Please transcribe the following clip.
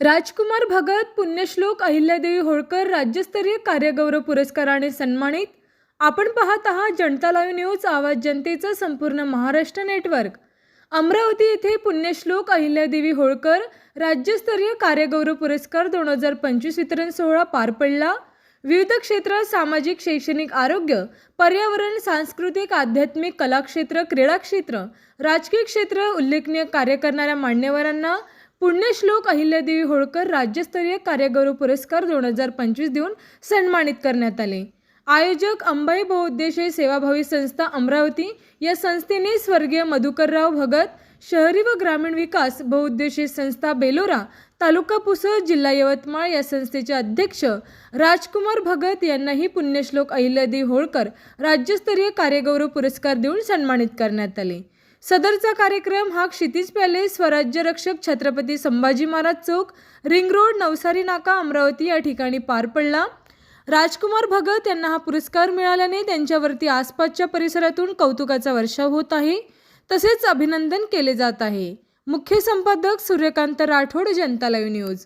राजकुमार भगत पुण्यश्लोक अहिल्यादेवी होळकर राज्यस्तरीय कार्यगौरव पुरस्काराने सन्मानित. आपण पाहत आहात जनता लाईव्ह न्यूज आवाज जनतेचा संपूर्ण महाराष्ट्र नेटवर्क. अमरावती येथे पुण्यश्लोक अहिल्यादेवी होळकर राज्यस्तरीय कार्यगौरव पुरस्कार दोन हजार पंचवीस वितरण सोहळा पार पडला. विविध क्षेत्रात सामाजिक शैक्षणिक आरोग्य पर्यावरण सांस्कृतिक आध्यात्मिक कलाक्षेत्र क्रीडाक्षेत्र क्रीडा क्षेत्र राजकीय क्षेत्र उल्लेखनीय कार्य करणाऱ्या मान्यवरांना पुण्यश्लोक अहिल्यादेवी होळकर राज्यस्तरीय कार्यगौरव पुरस्कार दोन हजार पंचवीस देऊन सन्मानित करण्यात आले. आयोजक अंबाई बहुउद्देशीय सेवाभावी संस्था अमरावती या संस्थेने स्वर्गीय मधुकरराव भगत शहरी व ग्रामीण विकास बहुउद्देशीय संस्था बेलोरा तालुका पुसळ जिल्हा यवतमाळ या संस्थेचे अध्यक्ष राजकुमार भगत यांनाही पुण्यश्लोक अहिल्यादेवी होळकर राज्यस्तरीय कार्यगौरव पुरस्कार देऊन सन्मानित करण्यात आले. सदरचा कार्यक्रम हा Kshitij palace Swarajya Rakshak Chhatrapati Sambhaji Maharaj Chowk ring road Navsari Naka Amravati या ठिकाणी पार पडला. राजकुमार भगत यांना हा पुरस्कार मिळाल्याने त्यांच्यावरती आसपासच्या परिसरातून कौतुकाचा वर्षाव होत आहे. तसेच अभिनंदन केले जात आहे. मुख्य संपादक सूर्यकांत राठोड जनता लाईव्ह न्यूज.